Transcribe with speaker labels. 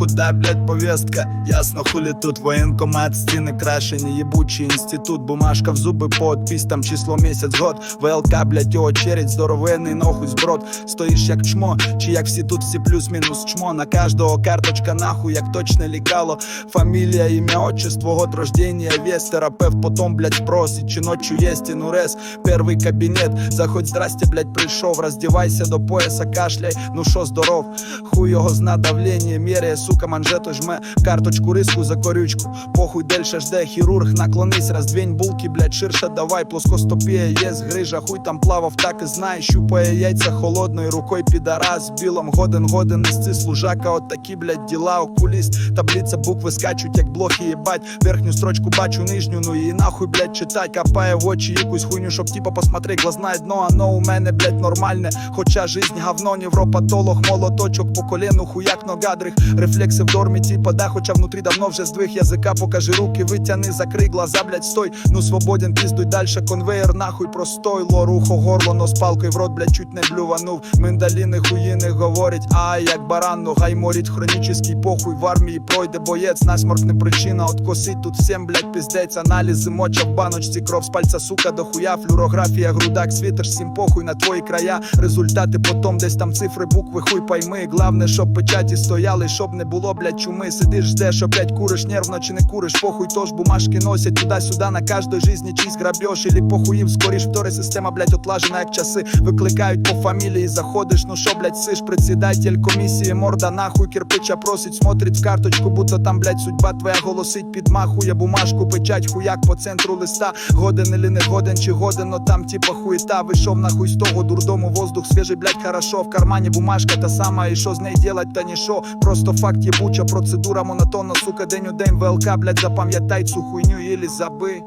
Speaker 1: куда, блядь, повестка Ясно, хули тут военкомат, стіни крашені, єбучий інститут Бумажка в зуби, подпись, там число, місяць, год. ВЛК, блядь, очередь, здоровенний, нахуй зброд. Стоїш як чмо, чи як всі тут всі плюс-мінус чмо. На каждого карточка нахуй, як точне лікало. Фамілія, ім'я, отчество, год рождения, вес Терапевт потом, блядь, спросить, чи ночью есть інурез Первый кабінет, заходь, здрасте, блядь, прийшов Роздівайся до пояса, кашляй, ну шо здоров. Хуй його зна давлення, міряє, сука, манжету жме. Карточку риску за корючку, похуй дельше жде Хірург, наклонись, роздвінь булки, блядь, ширше давай Плоскостопія є, грижа, хуй там плавав, так і знай Щупає яйця холодною рукою підарас Білом годен, годен нести служака, от такі, блядь, діла, окуліст. Таблиця букви скачуть, як блохи, їбать Верхню строчку бачу, нижню, ну і нахуй, блядь, читать. Капає в очі якусь хуйню, щоб типа посмотри, глазна дно, оно у мене, блядь, нормальне. Хоча жизнь говно, невропатолог, молоточок по колену, хуяк ногадрих Рефлекси в нормі, типа, да, хоча внутрі давно вже здвиг язика, покажи руки, витяни, закрий глаза, блядь, стой, ну свободен, піздуй дальше, конвейер, нахуй, простойло, рухо, горло, нос палкою в рот, блядь, чуть не блюванув. Миндаліни хуїни говорить, ай, як баран, ну гай морить, хронічний похуй в армії пройде боєць, насморк не причина, откосить тут всем, блядь, пиздець, аналізи, моча в баночці, кров з пальця, сука, до хуя, флюорографія, грудак, світер, всім похуй на твої края, результати потом десь там цифри, букви, хуй пойми, главне, щоб печаті стояли, щоб не було, блядь, чуми, сидиш, ждеш, опять куриш, нервно чи не куриш, похуй, тож бумажки носять туди-сюди, на кожної жизни чийсь грабеж, или похуїв, скоріш втори, система, блядь, отлажена, як часи, викликають по фамілії, заходиш, ну що, блядь, сиш, председатель комісії, морда нахуй, кирпича просить, смотрить в карточку, будто там, блядь, судьба твоя голосить, підмахує бумажку, печать, хуяк по центру листа, годен или не годен, чи годен, но там типа хуєта, вийшов нахуй з того дурдому, воздух свіжий, блядь, хорошо, в кармані бумажка та сама, і що з нею делать, та нішо, просто факт єбуча процедура монотонна, сука, день у день ВЛК, блядь, запам'ятай цю хуйню, ілі забий.